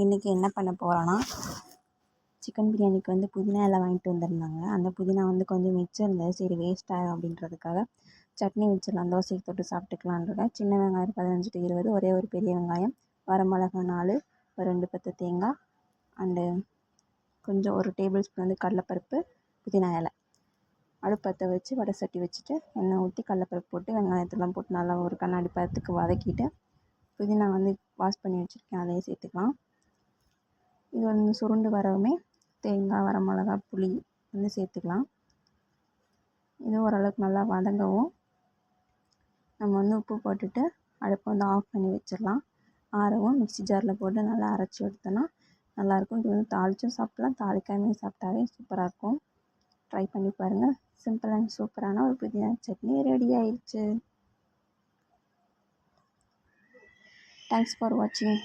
இன்றைக்கி என்ன பண்ண போகிறோன்னா சிக்கன் பிரியாணிக்கு வந்து புதினா இலை வாங்கிட்டு வந்திருந்தாங்க. அந்த புதினா வந்து கொஞ்சம் மிச்சம் இருந்தது. சரி வேஸ்ட் ஆகிடும் அப்படின்றதுக்காக சட்னி வச்சிடலாம். தோசைக்கு தொட்டு சாப்பிட்டுக்கலான்றத. சின்ன வெங்காயம் பதினஞ்சு டு இருபது ஒரே ஒரு பெரிய வெங்காயம் வரமிளகா நாலு ஒரு ரெண்டு பத்து தேங்காய் அண்டு கொஞ்சம் ஒரு டேபிள் ஸ்பூன் வந்து கடலப்பருப்பு புதினா இலை. அடுப்பத்தை வச்சு வடை சட்டி வச்சுட்டு எண்ணெய் ஊற்றி கடலப்பருப்பு போட்டு வெங்காயத்தெல்லாம் போட்டு நல்லா ஒரு கண்ணாடி பதத்துக்கு வதக்கிட்டு புதினா வந்து வாஷ் பண்ணி வச்சுருக்கேன். அதையும் சேர்த்துக்கலாம். இது வந்து சுருண்டு வரவுமே தேங்காய் வரமிளகா புளி வந்து சேர்த்துக்கலாம். இது ஓரளவுக்கு நல்லா வதங்கவும் நம்ம வந்து உப்பு போட்டுட்டு அடுப்பை வந்து ஆஃப் பண்ணி வச்சிடலாம். ஆறவும் மிக்சி ஜாரில் போட்டு நல்லா அரைச்சி எடுத்தோன்னா நல்லாயிருக்கும். இது வந்து தாளித்தும் சாப்பிட்லாம் தாளிக்காமையும் சாப்பிட்டாவே சூப்பராக இருக்கும் ட்ரை பண்ணி பாருங்கள் சிம்பிள் அண்ட் சூப்பரான ஒரு புதினா சட்னி ரெடி ஆயிடுச்சு தேங்க்ஸ் ஃபார் வாட்சிங்